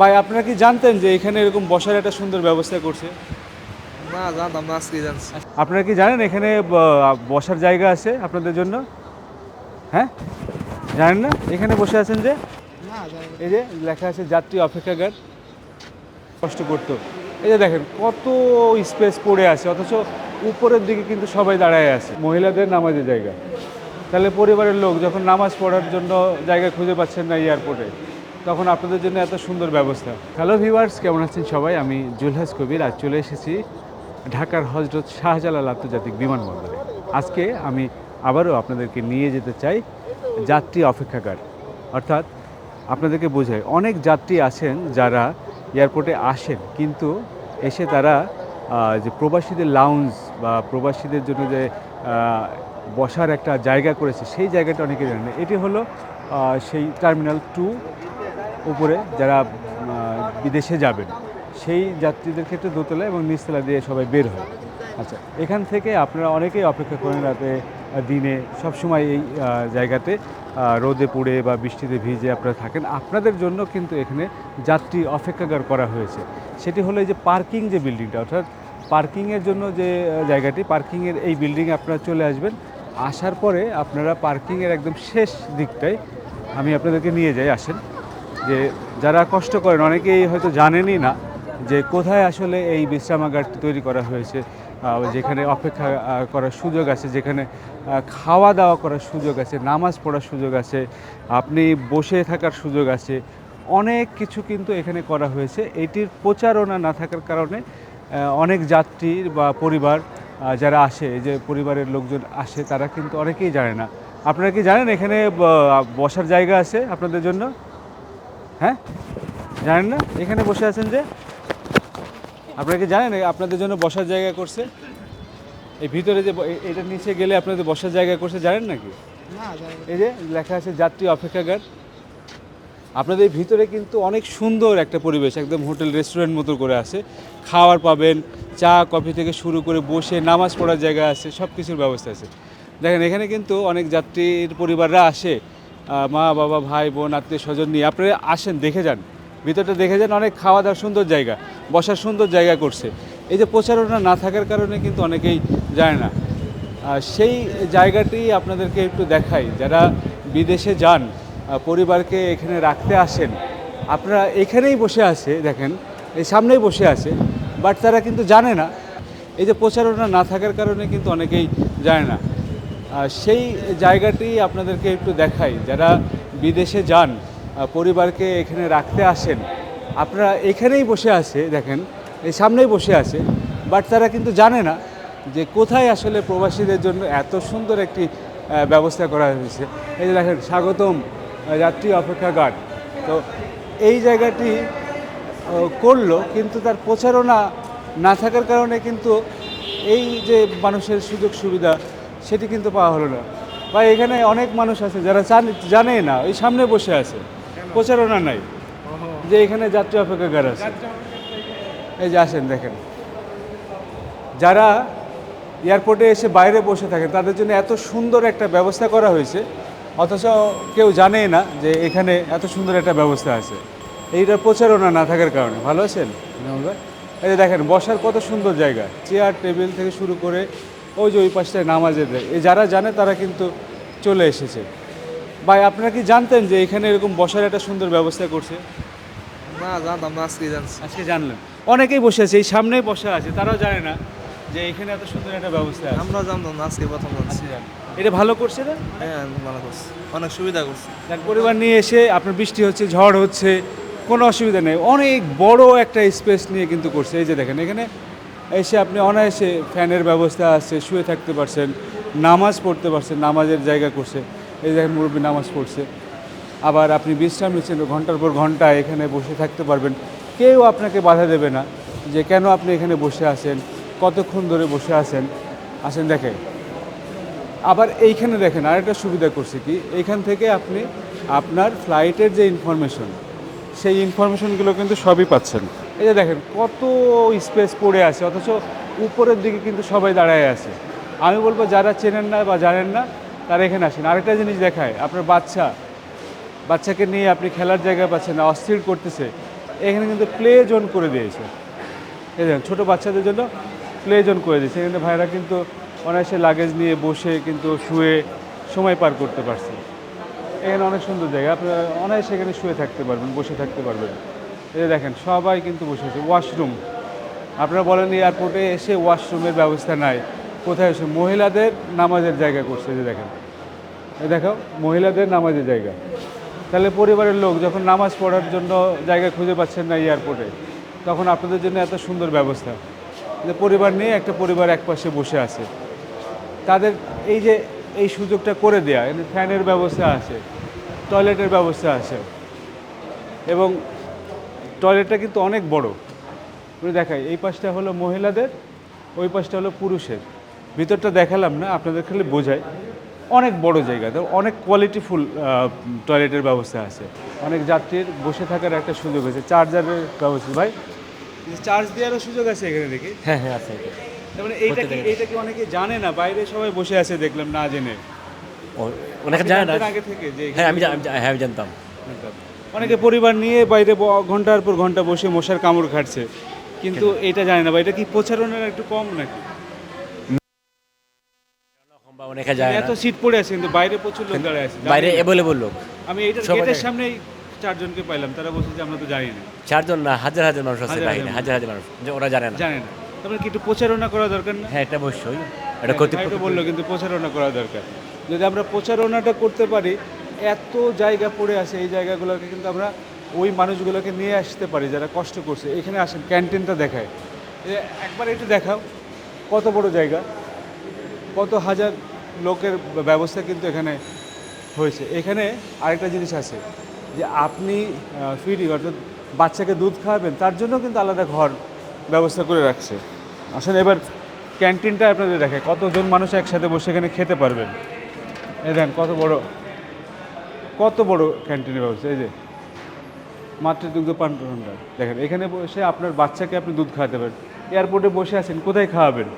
ভাই আপনারা কি জানতেন যে এখানে এরকম বসার একটা সুন্দর ব্যবস্থা করছে? না জানতাম না আজকে জানছি। আপনারা কি জানেন এখানে বসার জায়গা আছে আপনাদের জন্য? হ্যাঁ? জানেন না? এখানে বসে আছেন যে? এই যে লেখা আছে যাত্রী অপেক্ষাগার। কষ্ট করতো। এই যে দেখেন কত স্পেস পড়ে আছে অথচ উপরের দিকে কিন্তু সবাই দাঁড়ায় আছে। মহিলাদের নামাজের জায়গা। তাহলে পরিবারের লোক যখন নামাজ পড়ার জন্য জায়গা খুঁজে পাচ্ছেন না এয়ারপোর্টে তখন আপনাদের জন্য এত সুন্দর ব্যবস্থা। হ্যালো ভিউয়ার্স কেমন আছেন সবাই? আমি জুলহাস কবির, আজ চলে এসেছি ঢাকার হজরত শাহজালাল আন্তর্জাতিক বিমানবন্দরে। আজকে আমি আবারও আপনাদেরকে নিয়ে যেতে চাই যাত্রী অপেক্ষাগার। অর্থাৎ আপনাদেরকে বোঝাই, অনেক যাত্রী আছেন যারা এয়ারপোর্টে আসেন, কিন্তু এসে তারা যে প্রবাসীদের লাউঞ্জ বা প্রবাসীদের জন্য যে বসার একটা জায়গা করেছে, সেই জায়গাটা অনেকে জানেন এটি হলো সেই টার্মিনাল টু উপরে যারা বিদেশে যাবেন, সেই যাত্রীদের ক্ষেত্রে দোতলা এবং নিচতলা দিয়ে সবাই বের হয়। আচ্ছা এখান থেকে আপনারা অনেকেই অপেক্ষা করেন রাতে দিনে, সবসময় এই জায়গাতে রোদে পুড়ে বা বৃষ্টিতে ভিজে আপনারা থাকেন। আপনাদের জন্য কিন্তু এখানে যাত্রী অপেক্ষাগার করা হয়েছে। সেটি হলো এই যে পার্কিং যে বিল্ডিংটা, অর্থাৎ পার্কিংয়ের জন্য যে জায়গাটি, পার্কিংয়ের এই বিল্ডিংয়ে আপনারা চলে আসবেন। আসার পরে আপনারা পার্কিংয়ের একদম শেষ দিকটায়, আমি আপনাদেরকে নিয়ে যাই, আসেন। যে যারা কষ্ট করেন, অনেকেই হয়তো জানেনই না যে কোথায় আসলে এই বিশ্রামাগারটি তৈরি করা হয়েছে যেখানে অপেক্ষা করার সুযোগ আছে, যেখানে খাওয়া দাওয়া করার সুযোগ আছে, নামাজ পড়ার সুযোগ আছে, আপনি বসে থাকার সুযোগ আছে, অনেক কিছু কিন্তু এখানে করা হয়েছে। এটির প্রচারণা না থাকার কারণে অনেক যাত্রী বা পরিবার যারা আসে যে পরিবারের লোকজন আসে, তারা কিন্তু অনেকেই জানে না। আপনারা কি জানেন এখানে বসার জায়গা আছে আপনাদের জন্য? হ্যাঁ? জানেন না? এখানে বসে আছেন যে? আপনারা কি জানেন আপনাদের জন্য বসার জায়গা করছে? এই ভিতরে যে ব- এ- এটার নিচে গেলে আপনাদের বসার জায়গা করছে জানেন নাকি? এই যে লেখা আছে যাত্রী অপেক্ষাগার। আপনাদের ভিতরে কিন্তু অনেক সুন্দর একটা পরিবেশ একদম হোটেল রেস্টুরেন্ট মতো করে আছে। খাওয়ার পাবেন চা কফি থেকে শুরু করে বসে নামাজ পড়ার জায়গা আছে সব কিছুর ব্যবস্থা আছে। দেখেন এখানে কিন্তু অনেক যাত্রীর পরিবাররা আসে। মা, বাবা, ভাই, বোন, আত্মীয় স্বজন নিয়ে আপনারা আসেন, দেখে যান। ভিতরটা দেখে যান, অনেক খাওয়া দাওয়ার সুন্দর জায়গা, বসার সুন্দর জায়গা করছে। এই যে প্রচারণা না থাকার কারণে কিন্তু অনেকেই যায় না। সেই জায়গাটি আপনাদেরকে একটু দেখাই। যারা বিদেশে যান পরিবারকে এখানে রাখতে আসেন, আপনারা এখানেই বসে আছে, দেখেন, এই সামনেই বসে আছে, বাট তারা কিন্তু জানে না। এই যে প্রচারণা না থাকার কারণে কিন্তু অনেকেই যায় না। সেই জায়গাটি আপনাদেরকে একটু দেখাই। যারা বিদেশে যান পরিবারকে এখানে রাখতে আসেন, আপনারা এখানেই বসে আছে, দেখেন, এই সামনেই বসে আছে, বাট তারা কিন্তু জানে না যে কোথায় আসলে প্রবাসীদের জন্য এত সুন্দর একটি ব্যবস্থা করা হয়েছে। এই যে দেখেন, স্বাগতম যাত্রী অপেক্ষাগার তো এই জায়গাটি করল, কিন্তু তার প্রচারণা না থাকার কারণে কিন্তু এই যে মানুষের সুযোগ সুবিধা সেটি কিন্তু পাওয়া হলো না। বা এখানে অনেক মানুষ আছে যারা জানে না ওই সামনে বসে আছে। প্রচারণা নাই। যে এখানে যাত্রী অপেক্ষাগার আছে। এই যে আসেন, দেখেন। যারা এয়ারপোর্টে এসে বাইরে বসে থাকে তাদের জন্য এত সুন্দর একটা ব্যবস্থা করা হয়েছে। অথচ কেউ জানেই না যে এখানে এত সুন্দর একটা ব্যবস্থা আছে। এইটার প্রচারণা না থাকার কারণে। ভালো আছেন? এই যে দেখেন, বসার কত সুন্দর জায়গা। চেয়ার, টেবিল থেকে শুরু করে ওই যে ওই পাশটায় নামাজের দেয় এই যারা জানে তারা কিন্তু চলে এসেছে। ভাই আপনারা কি জানতেন যে এখানে এরকম বসার একটা সুন্দর ব্যবস্থা করছে? না জানতাম না আজকে জানছি। আজকে জানলেন। অনেকেই বসে আছে এই সামনেই বসে আছে তারাও জানে না যে এখানে এত সুন্দর একটা ব্যবস্থা আছে। আমরা জানতাম না আজকে প্রথম জানছি। আজকে এটা ভালো করছে না? হ্যাঁ ভালো করছি। অনেক সুবিধা করছে। পরিবার নিয়ে এসে আপনার বৃষ্টি হচ্ছে ঝড় হচ্ছে কোনো অসুবিধা নেই। অনেক বড় একটা স্পেস নিয়ে কিন্তু করছে। এই যে দেখেন এখানে এসে আপনি অনায়াসে ফ্যানের ব্যবস্থা আছে, শুয়ে থাকতে পারছেন, নামাজ পড়তে পারছেন, নামাজের জায়গা করছে। এই জায়গায় মুরব্বী নামাজ পড়ছে। আবার আপনি বিশ্রাম নিচ্ছেন, ঘণ্টার পর ঘণ্টা এখানে বসে থাকতে পারবেন। কেউ আপনাকে বাধা দেবে না যে কেন আপনি এখানে বসে আছেন, কতক্ষণ ধরে বসে আছেন। আসেন দেখে আবার এইখানে দেখেন, আরেকটা সুবিধা করছে কি? এইখান থেকে আপনি আপনার ফ্লাইটের যে ইনফরমেশন সেই ইনফরমেশনগুলো কিন্তু সবই পাচ্ছেন। এই যে দেখেন, কত স্পেস পড়ে আছে, অথচ উপরের দিকে কিন্তু সবাই দাঁড়ায় আছে। আমি বলব, যারা চেনেন না বা জানেন না, তারা এখানে আসেন। আরেকটা জিনিস দেখায়, আপনার বাচ্চা, বাচ্চাকে নিয়ে আপনি খেলার জায়গা পাচ্ছেন না, অস্থির করতেছে। এখানে কিন্তু প্লে জোন করে দিয়েছে। এই দেখেন, ছোটো বাচ্চাদের জন্য প্লে জোন করে দিয়েছে। এখানে ভাইরা কিন্তু অনায়াসে লাগেজ নিয়ে বসে কিন্তু শুয়ে সময় পার করতে পারছে। এখানে অনেক সুন্দর জায়গা, আপনারা অনায়াসে এখানে শুয়ে থাকতে পারবেন, বসে থাকতে পারবেন। এই দেখেন, সবাই কিন্তু বসে আছে। ওয়াশরুম। আপনারা বলেন এয়ারপোর্টে এসে ওয়াশরুমের ব্যবস্থা নাই। কোথায় এসে? মহিলাদের নামাজের জায়গা করছে যে দেখেন। এ দেখো, মহিলাদের নামাজের জায়গা। তাহলে পরিবারের লোক যখন নামাজ পড়ার জন্য জায়গা খুঁজে পাচ্ছেন না এয়ারপোর্টে তখন আপনাদের জন্য এত সুন্দর ব্যবস্থা। যে পরিবার নিয়ে একটা পরিবার এক পাশে বসে আছে। তাদের এই যে, এই সুযোগটা করে দেয়া ফ্যানের ব্যবস্থা আছে, টয়লেটের ব্যবস্থা আছে। এবং টয়লেটটা কিন্তু অনেক বড়। আমি দেখাই এই পাশটা হলো মহিলাদের ওই পাশটা হলো পুরুষের। ভিতরটা দেখালাম না আপনাদের খালি বোঝায় অনেক বড় জায়গা তো অনেক কোয়ালিটিফুল টয়লেটের ব্যবস্থা আছে। অনেক যাত্রীর বসে থাকার একটা সুযোগ আছে চার্জারের ব্যবস্থা। ভাই? চার্জ দেওয়ারও সুযোগ আছে এখানে দেখি? হ্যাঁ হ্যাঁ আছে। তার মানে এইটা কি এইটা কি অনেকে জানে না? বাইরে সবাই বসে আছে দেখলাম না জেনে। অনেকে জানে না। আগে থেকে যে হ্যাঁ আমি হ্যাঁ আমি জানতাম। অনেকে পরিবার নিয়ে বাইরে ঘণ্টার পর ঘণ্টা বসে মশার কামড় খাটছে কিন্তু এটা জানে না বা এটা কি প্রচারণার একটু কম নাকি? অনেকে যায় এত সিট পড়ে আছে কিন্তু বাইরে প্রচুর লোক দাঁড়ায় আছে। বাইরে অ্যাভেলেবল লোক। আমি গেটের সামনেই চারজনকে পাইলাম তারা বলছে যে আমরা তো জানি না। চারজন না হাজার হাজার মানুষ আছে বাইরে হাজার হাজার হাজার মানুষ যে ওরা জানে না। জানে না। তারপরে কি একটু প্রচারণা করা দরকার না? হ্যাঁ এটা অবশ্যই। এটা হ্যাঁ, বলল কিন্তু প্রচারণা করা দরকার। যদি আমরা প্রচারণাটা করতে পারি এত জায়গা পড়ে আছে এই জায়গাগুলোকে কিন্তু আমরা ওই মানুষগুলোকে নিয়ে আসতে পারি যারা কষ্ট করছে। এখানে আসেন ক্যান্টিনটা দেখায়। একবার একটু দেখাও, কত বড় জায়গা? কত হাজার লোকের ব্যবস্থা কিন্তু এখানে হয়েছে। এখানে আরেকটা জিনিস আছে, যে আপনি ফিডিং অর্থাৎ বাচ্চাকে দুধ খাওয়াবেন, তার জন্য কিন্তু আলাদা ঘর ব্যবস্থা করে রাখছে। আসলে এবার ক্যান্টিনটা আপনাদের দেখে কতজন মানুষ একসাথে বসে এখানে খেতে পারবেন? এ দেখেন কত বড়? কত বড় ক্যান্টিনের ব্যবস্থা? এই যে, মাতৃদুগ্ধ পান ভাণ্ডার। দেখেন, এখানে বসে আপনার বাচ্চাকে আপনি দুধ খাওয়াতে পারেন। এয়ারপোর্টে বসে আছেন, কোথায় খাওয়াবেন?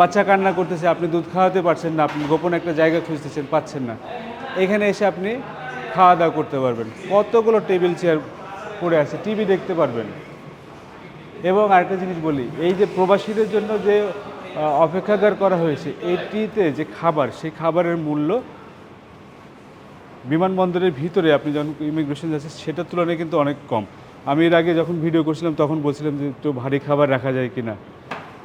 বাচ্চা কান্না করতেছে, আপনি দুধ খাওয়াতে পারছেন না, আপনি গোপন একটা জায়গা খুঁজতেছেন, পাচ্ছেন না। এখানে এসে আপনি খাওয়া দাওয়া করতে পারবেন। কতগুলো টেবিল চেয়ার পড়ে আছে, টিভি দেখতে পারবেন। এবং আরেকটা জিনিস বলি, এই যে প্রবাসীদের জন্য যে অপেক্ষাগার করা হয়েছে, এটিতে যে খাবার, সেই খাবারের মূল্য বিমানবন্দরের ভিতরে আপনি যখন ইমিগ্রেশন যাচ্ছেন, সেটার তুলনায় কিন্তু অনেক কম। আমি এর আগে যখন ভিডিও করছিলাম, তখন বলছিলাম যে একটু ভারী খাবার রাখা যায় কিনা?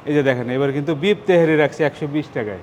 এই যে দেখেন, এবার কিন্তু বিপ তেহারি রাখছে একশো বিশ টাকায়।